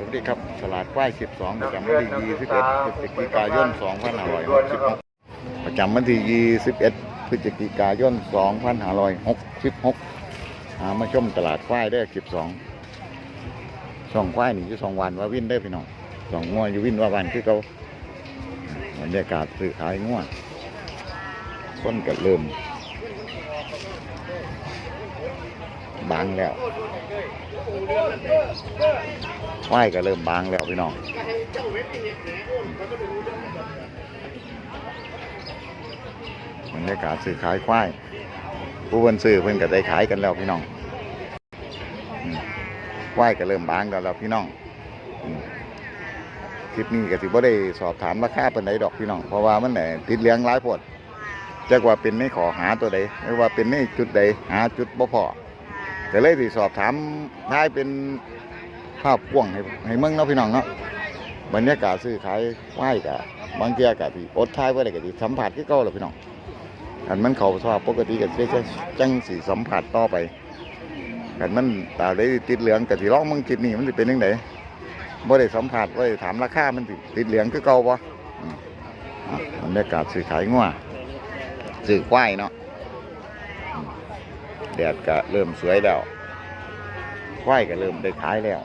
วัสดีครับตลาดควาย12 ประจำวันที่ 21 พฤศจิกายน 2566 ประจำวันที่ 21 พฤศจิกายน 2566 หามาชมตลาดควายได้ 12 ช่องควายนี่อยู่สองวันว่าวินได้พี่น้องสองงัวอยู่วินว่าวันคือเขาบรรยากาศซื้อขายงัวคนก็เริ่มบางแล้ว ควายก็เริ่มบางแล้วพี่น้องบรรยากาศซื้อขายควายผู้คนซื้อเพิ่นก็ได้ขายกันแล้วพี่น้องควายก็เริ่มบางกันแล้วพี่น้องคลิปนี้ก็ถือว่าได้สอบถามราคาเป็นไดดอกพี่น้อง เพราะว่ามันแหนติดเลี้ยงหลายปวดจักว่าเป็นในขอหาตัวใดไม่ว่าเป็นในจุดใดหาจุดบ่พอก็เลยสิสอบถามท้ายเป็น ภาพกว้างให้ให้เมืองเนาะพี่น้องเนาะบรรยากาศซื้อขายไหวกะบางเทียกะที่อดท้ายไว้ได้ก็สิสัมผัสที่เก่าแหละพี่น้องคันมันเขาสภาพปกติก็สิจะจังสิสัมผัสต่อไปคันมันตาได้ติดเหลืองก็สิลองมึงคิดนี่มันสิเป็นจังไดบ่ได้สัมผัสบ่ได้ถามราคามันสิติดเหลืองคือเก่าบ่อืมอะบรรยากาศซื้อขายงัวซื้อควายเนาะแดดก็เริ่มสวยแล้วควายก็เริ่มได้ขายแล้ว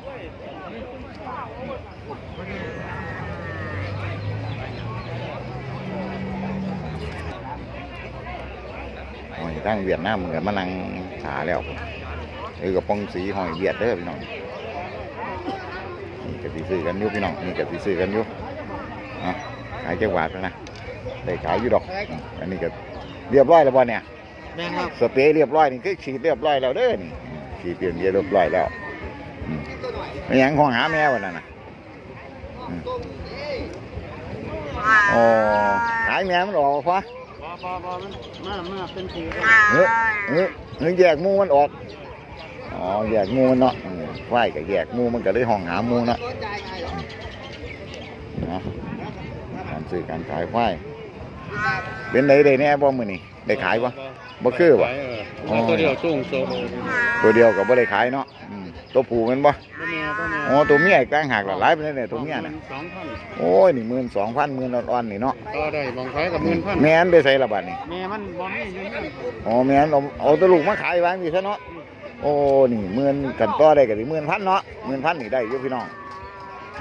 หอยทั้งเวียดนามเหมือนมานั่งขาแล้วเออกระปองสีหอยเวียดเด้อพี่น้องนี่ก็สีซื้อกันอยู่พี่น้องนี่ก็สีซื้อกันอยู่อะขายเจ้าหวาดแล้วนะได้ขายอยู่ดอก อันนี้ก็เรียบร้อยแล้วบ่เนี่ยแม่นครับสเปรย์เรียบร้อยนี่คือฉีดเรียบร้อยแล้วเด้อนี่ฉีดเปลี่ยนเรียบร้อยแล้วอืมไม่หยังของหาแม่วันนั้นนะ อืมอ๋อขายแม่มันออกพะพอพอพอมันมามาเป็นสีเฮ้ยเฮ้ยเฮ้ยแยกหมูมันออกอ๋อแยกหมูมันเนาะอืมควายกับแยกหมูมันก็เลยห้องหาหมูเนาะเนาะการซื้อการขายควายเป็นไดได้แน่บ่มื้อนี้ได้ขายบ่บ่คือบ่อ๋อตัวเดียวสูงโซโตัวเดียวก็บ่ได้ขายเนาะอืม ตัวผู้แมันบ่ตัวเมียตัวเมียอ๋อตัวเมียอีกต่างหากละหลายไปเลยเนี่ยตัวเมียน่ะสองพันโอ้ยนี่หมื่นสองพันหมื่นอ่อนๆนี่เนาะต่อได้บางไฟกับหมื่นพันแม่นไปใส่ละบาทนี่แม่มันบ่มีอยู่นี่อ๋อแม่นเอาเอาตัวลูกมาขายวางดีซะเนาะโอ้นี่หมื่นกันต่อได้ก็สิหมื่นพันเนาะหมื่นพันนี่ได้อยู่พี่น้อง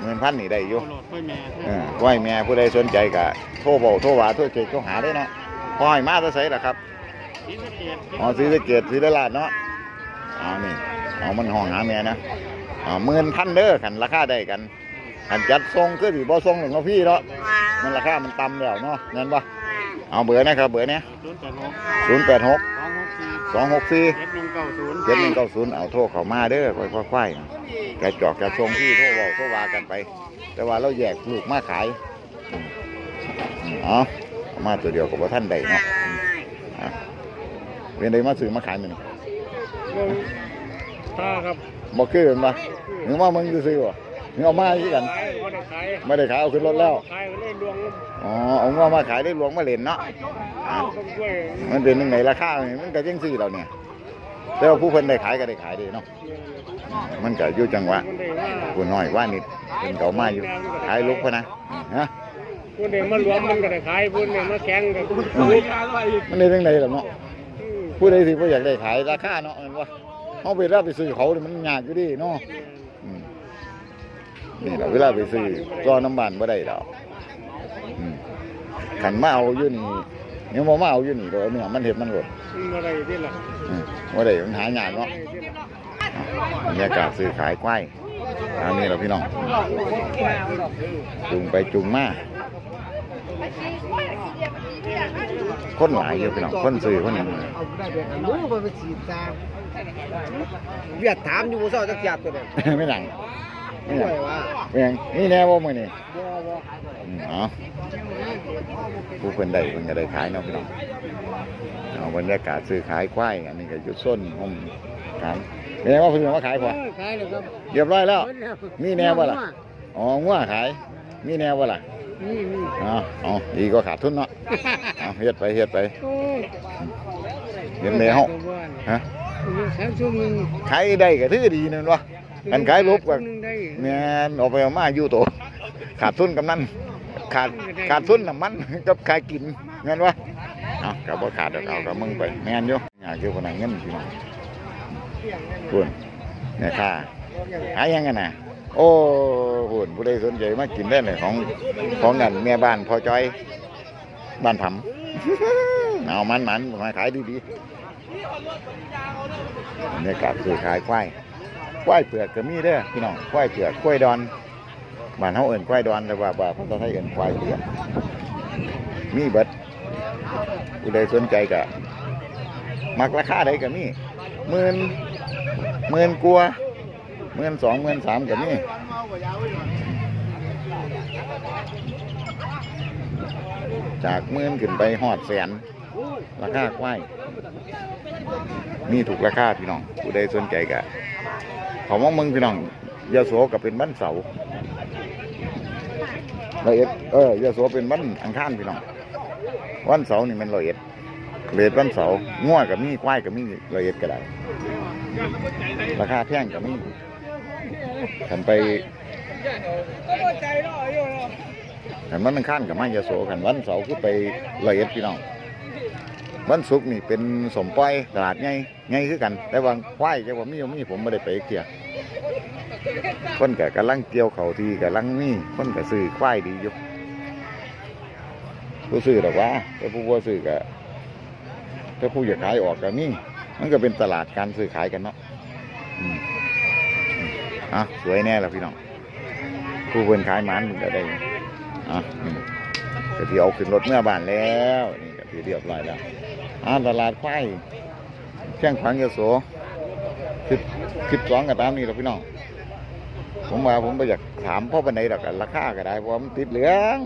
หมื่นพันนี่ได้อยู่โหลดค่อยแม่เออไว้แม่ผู้ใดสนใจก็โทรเบาโทรว่าโทรเจกโทรหาได้เนาะพอให้มาจะใส่ละครับ สีสะเกดอ๋อซื้อตะเกียบซื้อตลาดเนาะเอานี่ เอามันห้องหาแม่นะอ๋อหมื่นพันเด้อขันราคาได้กันขันจัดทรงคือสิบ่ทรงหนึ่งเนาะพี่เนาะมันราคามันต่ำแล้วเนาะนั่นปะเอาเบอร์นะครับเบอร์เนี้ยศูนย์แปดหกศูนย์แปดหกสองหกสี่สองหกสี่เจ็ดหนึ่งเก้าศูนย์เจ็ดหนึ่งเก้าศูนย์เอาโทรเข้ามาเด้อค่อยๆค่อยๆแกจอกแกทรงที่โทรบอกโทรว่ากันไป แต่ว่าเราแยกลูกมาขายอืมอืมเอาเอามาตัวเดียวกับว่าท่านใดเนาะอืมอะเป็นใดมาซื้อมาขายมัน ถ้าครับบอกคือมันปะหรือว่ามึงจะซื้อวะหรือเอามาที่กันขายบ่ได้ขายไม่ได้ขายเอาขึ้นรถแล้วขายเล่นดวงอ๋อเอาว่ามาขายได้หลวงมาเล่นเนาะอะต้องช่วยมันเป็นยังไงราคาเนี่ยมันก็ยังซื้อเราเนี่ยแต่ว่าผู้เพิ่นได้ขายก็ได้ขายเดีเนาะมันก็อยู่จังหวะคนเดียวว่าผู้น้อยว่านิดเป็นเก่ามาอยู่ขายลุกพะนะฮะคนเดียวมารวมมันก็ได้ขายคนเดียวมาแข่งกันมันได้ยังไงล่ะเนาะผู้ใดสิบ่อยากได้ขายราคาเนาะเห็นว่า เฮาไปรับไปซื้อเขานี่มันยากอยู่ดิเนาะอืมนี่แหละเวลาไปซื้อรอน้ำบานบ่ได้ดอกอืมขันมาเอาอยู่นี่ยังบ่มาเอาอยู่นี่ดอกเนี่ยมันเห็ดมันหลดอะไรที่ละอืมบ่ได้มันหายากเนาะบรรยากาศซื้อขายควายตามนี้เราพี่น้อง จุงไปจุงมาคนหลายอยู่พี่น้องคนซื้อคนหยังรู้ว่าไปฉีดตา เวียดถามอยู่บ่เศร้าจักจับตัวเด้อไม่หนังไม่หนังด้วยว่าไม่หนังนี่แน่ว่ามือนี่บ่บ่อืมเอาผู้เพิ่นได้เพิ่นก็ได้ขายเนาะพี่น้องเอาบรรยากาศซื้อขายควายอันนี้ก็อยู่ส้นห้องขายแน่ว่าเพิ่นมาขายพอขายเลยครับเรียบร้อยแล้วเบิดแล้วมีแนวบ่ล่ะอ๋องัวขาย มีแนวบ่ล่ะนี่นี่อ๋อเอาดีก็ขาดทุนเนาะเอาเฮ็ดไปเฮ็ดไปโอ้เฮ็ดแนวฮะ แถมชั่วโมงขายได้ก็ถือดีนั่นวะอันขายรูปก็หนึงได้แม่นเออกไปเอามาอยู่โตขาดทุนกำนันขาดขาดทุนน้ำมันกับขายกินเงินวะเอากับบ่ขาดดอกเอากับมึงไปแม่นอยู่อยากอยู่คนไหนเงินพี่น้องคุณเนี่ยค่าหายังไงน่ะโอ้คุณผู้ใดสนใจมากินได้เลยของของกันแม่บ้านพอจอยบ้านผำเอามันมันมาขายดีๆ บรรยากาศซื้อขายควายควายเผือกก็มีเด้อพี่น้องควายเผือกควายดอนบ้านเฮาเอิ้นควายดอนแต่ว่าบ้านภาษาไทยเอิ้นควายเผือกมีเบิดผู้ใดสนใจก็มักราคาใดก็มีหมื่นหมื่นกว่าหมื่นสองหมื่นสามก็มีจากหมื่นขึ้นไปหอดแสน ราคาควายมีถูกราคาพี่น้องผู้ใดสนใจกะเขามองมึงพี่น้องยาโสกับเป็นวันเสาร์ร้อยเอ็ดเออยาโสเป็นวันอังคารพี่น้องวันเสาร์นี่มันร้อยเอ็ดเลดวันเสาร์ง่วกับมีควายกับมีร้อยเอ็ดก็ได้ราคาแพงกับมีขันไปขันวันอังคารกับมายาโสขันวันเสาร์คือไปร้อยเอ็ดพี่น้อง วันศุกร์นี่เป็นสมปล่อยตลาดไงไงคือกัน แต่ว่าควายจะว่ามีบ่มีผมไม่ได้ไปเกี่ยคนก็กำลังเกี่ยวเขาทีกำลังมีคนก็ซื้อควายดีอยู่ผู้ซื้อหรอกว่าแต่ผู้ว่าซื้อก็ถ้าผู้อยากขายออกก็มีมันก็เป็นตลาดการซื้อขายกันเนาะอะสวยแน่ล้วพี่น้องผู้เพิ่นขายมันมันก็ได้อะก็ที่เอาขึ้นรถเมื่อบานแล้วนี่ก็ที่เรียบร้อยแล้ว อ่าตลาดควายแข้งขวางยโสคิดคิดสองกับตามนี่หละพี่น้องผมว่าผมไปอยากถามพ่อปันไหนดอกราคาก็ได้เพราะมันติดเหลือง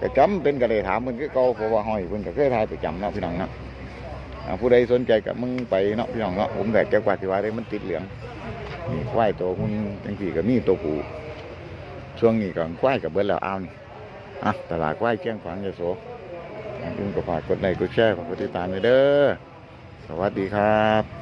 ก็จำเป็นก็เลยถามมันก็เก่าเพราะว่าห้อยมันก็เคยทายไปจำเนาะพี่น้องเนาะผู้ใดสนใจกับมึงไปเนาะพี่น้องเนาะผมแต่จะกว่าที่ว่าได้มันติดเหลืองนี่ควายตัวคุณจังสี่ก็มีตัวผู้ช่วงนี้ก็ควายกับเบิร์แล้วเอานี่อะตลาดควายแข้งขวางยโส ขอบคุงก็ฝากกดไลค์กดแชร์ฝากกดติดตามด้วยเด้อ สวัสดีครับ